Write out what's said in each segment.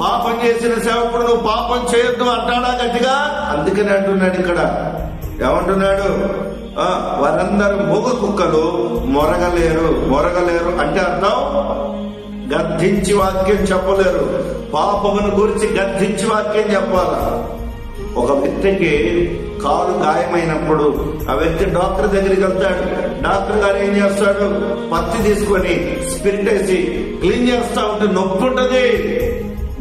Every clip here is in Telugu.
పాపం చేసిన సేవకుడు నువ్వు పాపం చేయొద్దు అంటాడా గట్టిగా? అందుకని అంటున్నాడు ఇక్కడ. ఏమంటున్నాడు? వారందరూ మొగ కుక్కలు మొరగలేరు మొరగలేరు అంటే అర్థం? గద్దించి వాక్యం చెప్పలేరు. పాపమును గురించి గద్దించి వాక్యం చెప్పాల. ఒక వ్యక్తికి కాలు గాయమైనప్పుడు ఆ వ్యక్తి డాక్టర్ దగ్గరికి వెళ్తాడు. డాక్టర్ గారు ఏం చేస్తాడు? పత్తి తీసుకొని స్పిరిట్ వేసి క్లీన్ చేస్తా ఉంటే నొప్పి ఉంటుంది.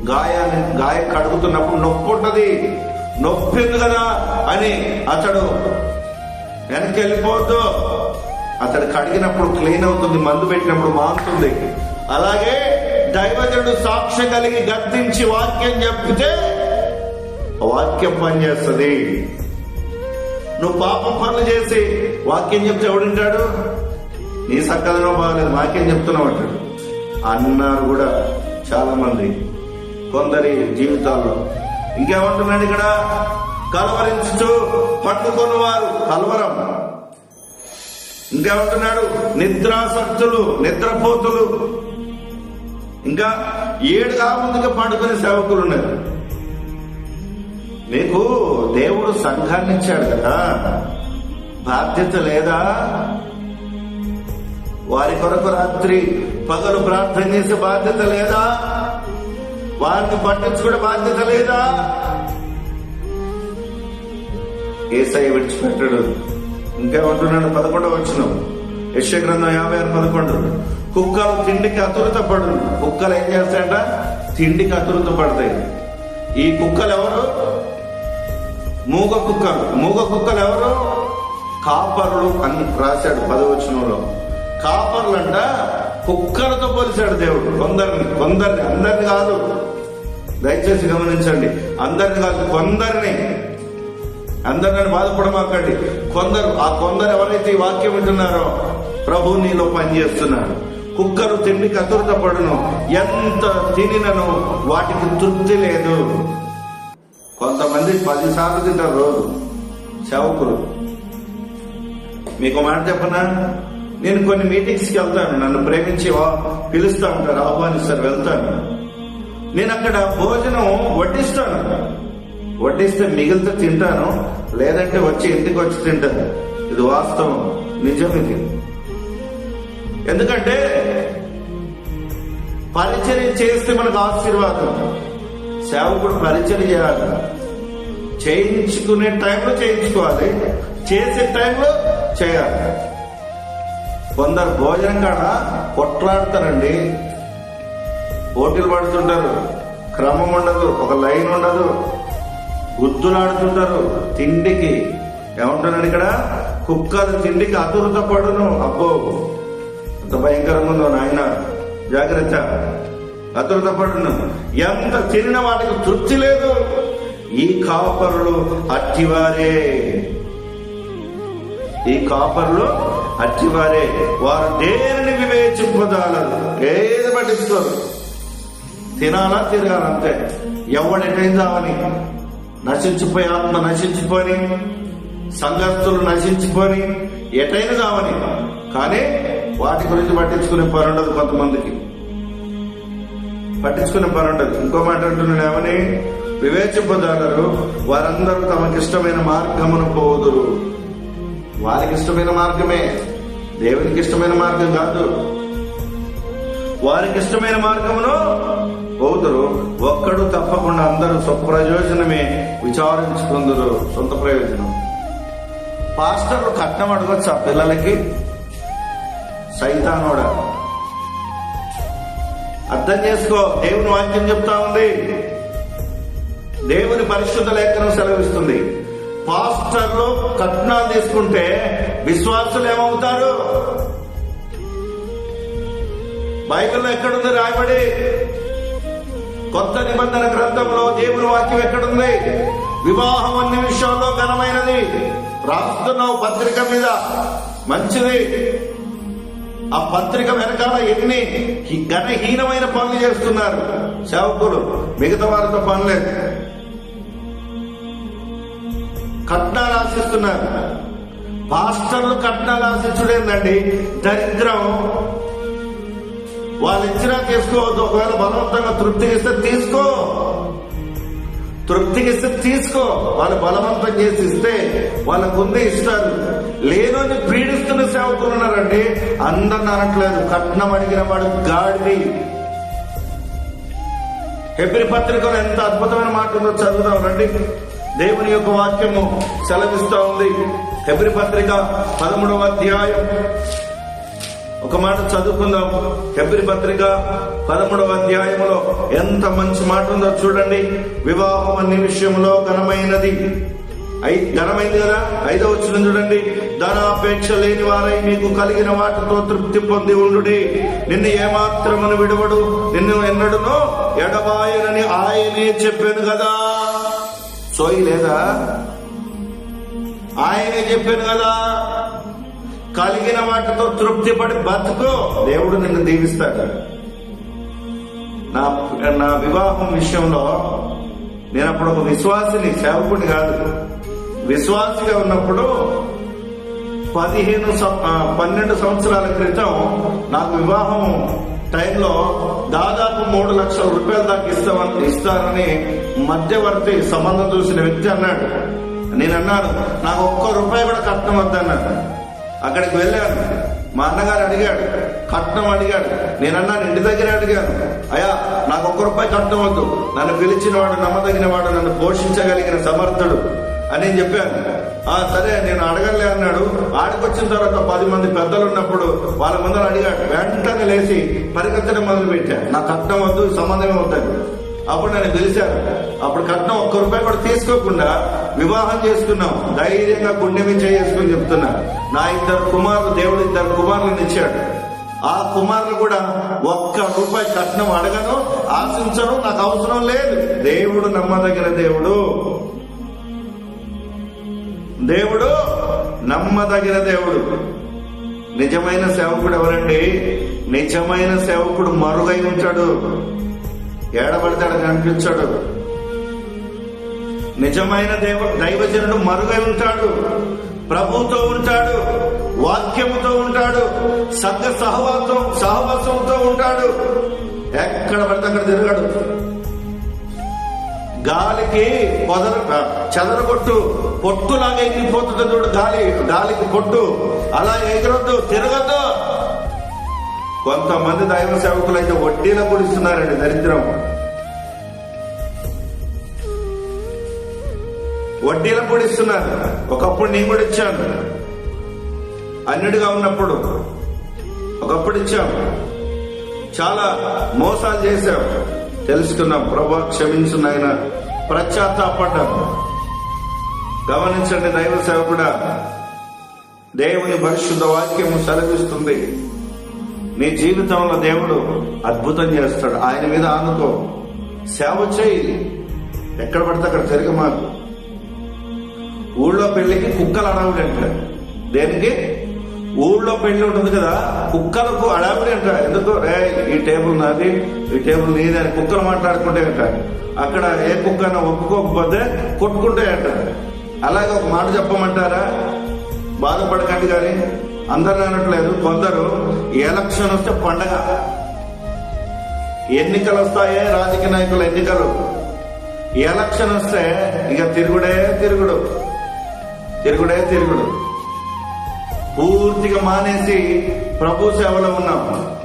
గాయాన్ని గాయం కడుగుతున్నప్పుడు నొప్పి ఉంటుంది నొప్పి కదా అని అతడు వెనక్కి వెళ్ళిపోవద్దు అతడు కడిగినప్పుడు క్లీన్ అవుతుంది మందు పెట్టినప్పుడు మారుతుంది. అలాగే దైవజనుడు సాక్ష్య కలిగి గద్దించి వాక్యం చెప్తే వాక్యం పనిచేస్తుంది. నువ్వు పాపం పనులు చేసి వాక్యం చెప్తే ఎవడుంటాడు నీ సక్కదనో బాగలేదు వాక్యం చెప్తున్నావు అంటాడు. అన్నారు కూడా చాలా మంది కొందరి జీవితాల్లో. ఇంకేమంటున్నాడు ఇక్కడ? కలవరించుతూ పట్టుకొని వారు కలవరం. ఇంకేమంటున్నాడు? నిద్రాసక్తులు నిద్రపోతులు. ఇంకా ఏడు కాముందుగా పండుకునే సేవకులు ఉన్నారు మీకు దేవుడు సంఘాన్ని ఇచ్చాడు కదా. బాధ్యత లేదా? వారి కొరకు రాత్రి పగలు ప్రార్థన చేసే బాధ్యత లేదా? వారిని పట్టించుకునే బాధ్యత లేదా? ఏసై విడిచిపెట్టాడు. ఇంకేమంటున్నాడు? పదకొండవ వచ్చిన యశ గ్రంథం యాభై ఆరు పదకొండు. కుక్కలు తిండికి అతురత పడు కుక్కలు ఏం చేస్తాయంట? తిండికి అతురత పడతాయి ఈ కుక్కలు ఎవరు మూగ కుక్కలు. మూగ కుక్కలు ఎవరు కాపర్లు అని రాశాడు పదవచనంలో. కాపర్లు అంట కుక్కలతో పోలిచాడు దేవుడు. కొందరిని కొందరిని అందరిని కాదు. దయచేసి గమనించండి. అందరిని కాదు కొందరిని. అందరిని బాధపడమాకండి. కొందరు ఆ కొందరు ఎవరైతే ఈ వాక్యం వింటున్నారో ప్రభు నీలో పనిచేస్తున్నాడు కుక్కరు తిండి కతురత పడును. ఎంత తినినను వాటికి తృప్తి లేదు. కొంతమంది పదిసార్లు తింటారు రోజు. చవకులు మీకు మాట చెప్పనా? నేను కొన్ని మీటింగ్స్కి వెళ్తాను. నన్ను ప్రేమించి వా- పిలుస్తా ఉంటారు. ఆహ్వానిస్తారు. వెళ్తాను. నేను అక్కడ భోజనం వడ్డిస్తాను. వడ్డిస్తే మిగిలితే తింటాను. లేదంటే వచ్చి ఇంటికి వచ్చి తింటాను. ఇది వాస్తవం. నిజం ఇది. ఎందుకంటే పరిచర్య చేస్తే మనకు ఆశీర్వాదం. సేవకుడు పరిచయం చేయాలి. చేయించుకునే టైంలో చేయించుకోవాలి. చేసే టైంలో చేయాలి. కొందరు భోజనం కాడ కొట్లాడతారండి. పోటీలు పడుతుంటారు. క్రమం ఉండదు. ఒక లైన్ ఉండదు. గుద్దులాడుతుంటారు తిండికి. ఏమంటున్నాడు ఇక్కడ? కుక్కలు తిండికి అతురుత పడును. అబ్బో అంత భయంకరంగా ఉందో నాయన. జాగ్రత్త. అతురుత పడును. ఎంత తినిన వాటికి తృప్తి లేదు. ఈ కాపరులు అట్టివారే. ఈ కాపర్లు అట్టివారే వారు దేనిని వివేచింపదాలరు ఏది పట్టించుకోరు తినాలా తిరగాలంతే ఎవడెటైం చావని నశించిపోయి ఆత్మ నశించిపోని సంఘస్థులు నశించిపోని ఎటైనా కావని కానీ వాటి గురించి పట్టించుకునే పని ఉండదు కొంతమందికి. పట్టించుకునే పని ఉండదు ఇంకో మాట అంటున్నాడు ఏమని? వివేచింపదాలరు వారందరూ తమకిష్టమైన మార్గమును పోదురు. వారికి ఇష్టమైన మార్గమే. దేవునికి ఇష్టమైన మార్గం కాదు. వారికి ఇష్టమైన మార్గమును పోతురు ఒక్కడు తప్పకుండా అందరూ స్వప్రయోజనమే విచారించుకుందరు. సొంత ప్రయోజనం. పాస్టర్లు కట్నం అడగచ్చు ఆ పిల్లలకి? సైతానోడ. అర్థం చేసుకో దేవుని వాక్యం చెప్తా ఉంది. దేవుని పరిశుద్ధ లేఖనం సెలవిస్తుంది. పాస్టర్లు కట్నాలు తీసుకుంటే విశ్వాసులు ఏమవుతారు? బైబిల్లో ఎక్కడుంది రాయబడి? కొత్త నిబంధన గ్రంథంలో దేవుని వాక్యం ఎక్కడుంది? వివాహం అన్ని విషయంలో ఘనమైనది. రాస్తున్నావు పత్రిక మీద. మంచిది. ఆ పత్రిక వెనకాల ఎన్ని ఘనహీనమైన పనులు చేస్తున్నారు. సేవకులు. మిగతా వారితో పనులేదు కట్నాలు ఆశిస్తున్నారు పాస్టర్లు కట్నాలు ఆశించుడేందండి దరిద్రం. వాళ్ళు ఇచ్చినా తీసుకోవద్దు ఒకవేళ బలవంతంగా తృప్తికిస్తే తీసుకో. తృప్తికి ఇస్తే తీసుకో. వాళ్ళు బలవంతం చేసి ఇస్తే వాళ్ళకు ఉంది ఇస్తారు లేనోని పీడిస్తున్న సేవకులు ఉన్నారండి. అందరిని అనట్లేదు కట్నం అడిగిన వాడు గాడిది. హెబ్రి పత్రికలో ఎంత అద్భుతమైన మాట ఉందో చదువుదాం రండి. దేవుని యొక్క వాక్యము సెలవిస్తా ఉంది. హెబ్రి పత్రిక పదమూడవ అధ్యాయం. ఒక మాట చదువుకుందాం. హెబ్రి పత్రిక పదమూడవ అధ్యాయంలో ఎంత మంచి మాట ఉందో చూడండి. వివాహం అన్ని విషయంలో ఘనమైనది. ఐ- ఘనమైంది కదా? ఐదో వచ్చిన చూడండి. ధనాపేక్ష లేని వారై మీకు కలిగిన వాటితో తృప్తి పొంది ఉండుడి. నిన్ను ఏమాత్రమును విడువడు. నిన్ను ఎన్నడునో ఎడబాయనని ఆయనే చెప్పాను కదా. సోయి లేదా? ఆయనే చెప్పాను కదా కలిగిన వాటితో తృప్తి పడి బతుకు. దేవుడు నిన్ను దీవిస్తాడు. నా నా వివాహం విషయంలో నేను అప్పుడు ఒక విశ్వాసిని సేవకుడిని కాదు. విశ్వాసిగా ఉన్నప్పుడు పదిహేను పన్నెండు సంవత్సరాల క్రితం నాకు వివాహం టైంలో దాదాపు మూడు లక్షల రూపాయల దాకా ఇస్తామని ఇస్తానని మధ్యవర్తి సంబంధం చూసిన వ్యక్తి అన్నాడు. నేను అన్నాను నాకు ఒక్క రూపాయి కూడా కట్నం వద్దన్నాడు. అక్కడికి వెళ్ళాను. మా అన్నగారు అడిగాడు కట్నం అడిగాడు. నేను అన్నాను ఇంటి దగ్గర అడిగాను. అయ్యా నాకు ఒక్క రూపాయి కట్నం వద్దు. నన్ను పిలిచిన వాడు నమ్మదగిన వాడు నన్ను పోషించగలిగిన సమర్థుడు. అని చెప్పాను. ఆ సరే నేను అడగలే అన్నాడు. ఆడికొచ్చిన తర్వాత పది మంది పెద్దలు ఉన్నప్పుడు వాళ్ళ ముందర అడిగాడు వెంటనే లేచి పరిగెత్తడం మొదలు పెట్టాను నా కట్నం వద్దు సంబంధమే వద్దని. అప్పుడు నేను పిలిచాను అప్పుడు కట్నం ఒక్క రూపాయి కూడా తీసుకోకుండా వివాహం చేసుకున్నాం. ధైర్యంగా గుండె మీద చేసుకుని చెప్తున్నా. నా ఇద్దరు కుమారులు దేవుడు ఇద్దరు కుమారులను ఇచ్చాడు. ఆ కుమారులు కూడా ఒక్క రూపాయి కట్నం అడగను ఆశించను నాకు అవసరం లేదు. దేవుడు నమ్మదగిన దేవుడు. దేవుడు నమ్మదగిన దేవుడు. నిజమైన సేవకుడు ఎవరండి? నిజమైన సేవకుడు మరుగై ఉంటాడు. ఏడబడతాడు కనిపించాడు నిజమైన దేవ దైవజనుడు మరుగై ఉంటాడు. ప్రభుతో ఉంటాడు. వాక్యముతో ఉంటాడు. సంఘ సహవాసం సహవాసంతో ఉంటాడు. ఎక్కడ పడితే అక్కడ తిరగడు. గాలికి పొదర చెదరగొట్టు పొట్టులాగా ఎగిరిపోతుంది చూడు గాలి. గాలికి పొట్టు. అలా ఎగిరొద్దు తిరగద్దు. కొంతమంది దైవ సేవకులు అయితే వడ్డీల పొడిస్తున్నారండి దరిద్రం. వడ్డీల పొడిస్తున్నారు. ఒకప్పుడు నేను కూడా ఇచ్చాను. అన్నిటిగా ఉన్నప్పుడు ఒకప్పుడు ఇచ్చాం. చాలా మోసాలు చేశాం. తెలుసుకున్నాం ప్రభా క్షమించు నాయన పశ్చాత్తాపడ్డాం గమనించండి దైవ సేవకుడా. దేవుని పరిశుద్ధ వాక్యము సెలవిస్తుంది. నీ జీవితంలో దేవుడు అద్భుతం చేస్తాడు. ఆయన మీద ఆనుకో. సేవ చేయి. ఎక్కడ పడితే అక్కడ తిరిగి మాకు ఊళ్ళో పెళ్ళికి కుక్కలు అడవుడు అంటారు దేనికి? ఊళ్ళో పెళ్ళి ఉంటుంది కదా కుక్కలకు అడాపిడి అంట. ఎందుకు రే ఈ టేబుల్ నాది ఈ టేబుల్ నీది అని కుక్కలు మాట్లాడుకుంటే అంట. అక్కడ ఏ కుక్కన ఒప్పుకోకపోతే కొట్టుకుంటే అంట. అలాగే ఒక మాట చెప్పమంటారా? బాధపడకండి కానీ అందరు అనట్లేదు కొందరు ఎలక్షన్ వస్తే పండగ. ఎన్నికలు వస్తాయే రాజకీయ నాయకుల ఎన్నికలు. ఎలక్షన్ వస్తే ఇక తిరుగుడే తిరుగుడు. తిరుగుడే తిరుగుడు. పూర్తిగా మానేసి ప్రభు సేవలో ఉన్నాం.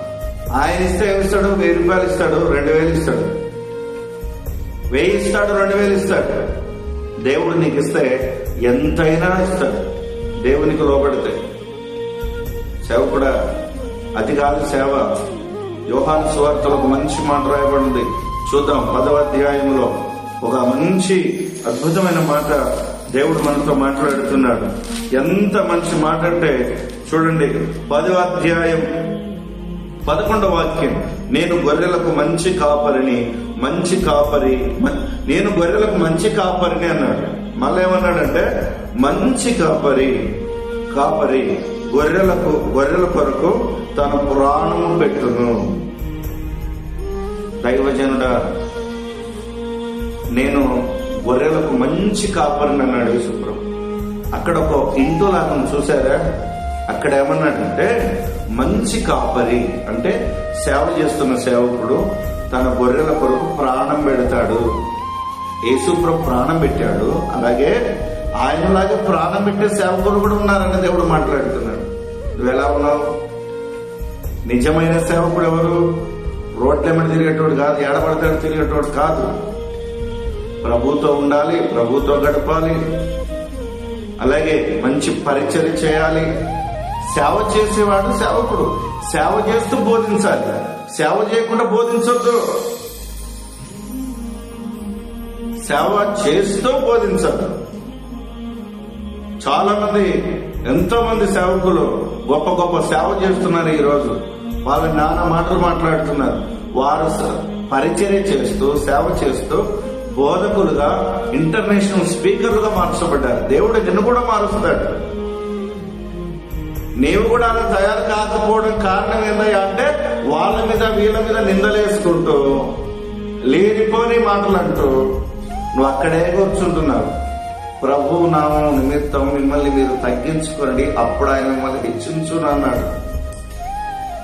ఆయన ఇస్తే ఏమి ఇస్తాడు వెయ్యి రూపాయలు ఇస్తాడు రెండు వేలు ఇస్తాడు. వెయ్యి ఇస్తాడు రెండు వేలు ఇస్తాడు. దేవుడు నీకు ఇస్తే ఎంతైనా ఇస్తాడు. దేవునికి లోబడితే సేవ కూడా అతి కాదు సేవ. యోహాను సువార్తలో ఒక మంచి మాట రాయబడింది. చూద్దాం పదవ అధ్యాయంలో ఒక మంచి అద్భుతమైన మాట దేవుడు మనతో మాట్లాడుతున్నాడు. ఎంత మంచి మాట అంటే చూడండి పదో అధ్యాయం పదకొండవ వాక్యం నేను గొర్రెలకు మంచి కాపరిని మంచి కాపరి నేను గొర్రెలకు మంచి కాపరిని అన్నాడు. మళ్ళీ ఏమన్నాడంటే మంచి కాపరి కాపరి గొర్రెలకు గొర్రెల కొరకు తన పురాణము పెట్టును. దైవజనుడా నేను గొర్రెలకు మంచి కాపరిని అన్నాడు సుప్ర అక్కడ ఒక ఇంటూ లాగా చూసారా? అక్కడ ఏమన్నాడంటే మంచి కాపరి అంటే సేవ చేస్తున్న సేవకుడు తన గొర్రెల కొరకు ప్రాణం పెడతాడు. యేసుప్రభు ప్రాణం పెట్టాడు. అలాగే ఆయనలాగే ప్రాణం పెట్టే సేవకులు కూడా ఉన్నారని దేవుడు మాట్లాడుతున్నాడు. నువ్వు ఎలా ఉన్నావు? నిజమైన సేవకుడు ఎవరు? రోడ్ల మీద తిరిగేటోడు కాదు ఏడబడతాడు తిరిగేటోడు కాదు. ప్రభుతో ఉండాలి ప్రభుతో గడపాలి అలాగే మంచి పరిచయం చేయాలి. సేవ చేసేవాడు సేవకుడు. సేవ చేస్తూ బోధించాలి. సేవ చేయకుండా బోధించొద్దు. సేవ చేస్తూ బోధించాలి చాలా మంది ఎంతో మంది సేవకులు గొప్ప గొప్ప సేవ చేస్తున్నారు ఈ రోజు వాళ్ళ నాన్న మాటలు మాట్లాడుతున్నారు. వారు పరిచర్య చేస్తూ సేవ చేస్తూ బోధకులుగా ఇంటర్నేషనల్ స్పీకర్లుగా మార్చబడ్డారు. దేవుడు నిన్ను కూడా మారుస్తాడు. నీవు కూడా అలా తయారు కాకపోవడం కారణం ఏందయ్యా అంటే వాళ్ళ మీద వీళ్ళ మీద నిందలేసుకుంటూ లేనిపోని మాటలు అంటూ నువ్వు అక్కడే కూర్చుంటున్నావు. ప్రభు నామం నిమిత్తం మిమ్మల్ని మీరు తగ్గించుకోండి. అప్పుడు ఆయన మిమ్మల్ని హెచ్చించును అన్నాడు.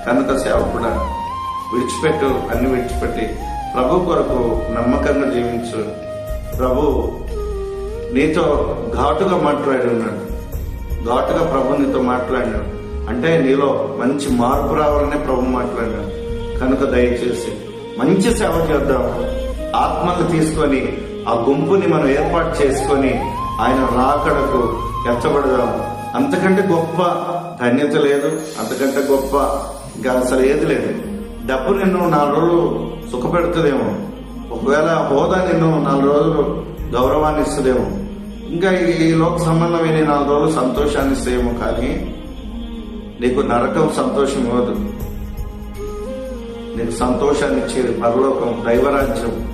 కనుక సేవకుడా విడిచిపెట్టు అన్ని విడిచిపెట్టి ప్రభు కొరకు నమ్మకంగా జీవించు. ప్రభు నీతో ఘాటుగా మాట్లాడి ఉన్నాడు. ఘాటుగా ప్రభు నీతో మాట్లాడినాడు. అంటే నీలో మంచి మార్పు రావాలనే ప్రభు మాట్లాడినాడు. కనుక దయచేసి మంచి సేవ చేద్దాం. ఆత్మలు తీసుకొని ఆ గుంపుని మనం ఏర్పాటు చేసుకొని ఆయన రాకడకు ఎత్తబడదాం అంతకంటే గొప్ప ధన్యత లేదు అంతకంటే గొప్ప ఇంకా అసలు ఏది లేదు. డబ్బు నిన్ను నాలుగు రోజులు సుఖపెడుతుందేమో. ఒకవేళ హోదా నిన్ను నాలుగు రోజులు గౌరవాన్ని ఇస్తుందేమో. ఇంకా ఈ లోక సంబంధమైన నాలుగు రోజులు సంతోషాన్ని ఇస్తాయేమో కానీ నీకు నరకం సంతోషం ఇవ్వదు. నీకు సంతోషాన్ని ఇచ్చేది పరలోకం దైవరాజ్యం.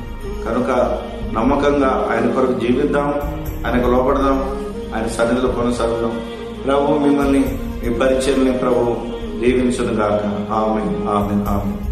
కనుక నమ్మకంగా ఆయన కొరకు జీవిద్దాం ఆయనకు లోపడదాం ఆయన సన్నిధిలో కొనసాగుదాం. ప్రభు మిమ్మల్ని మీ పరిచయల్ని ప్రభు దీవించును గాక ఆమె ఆమె ఆమె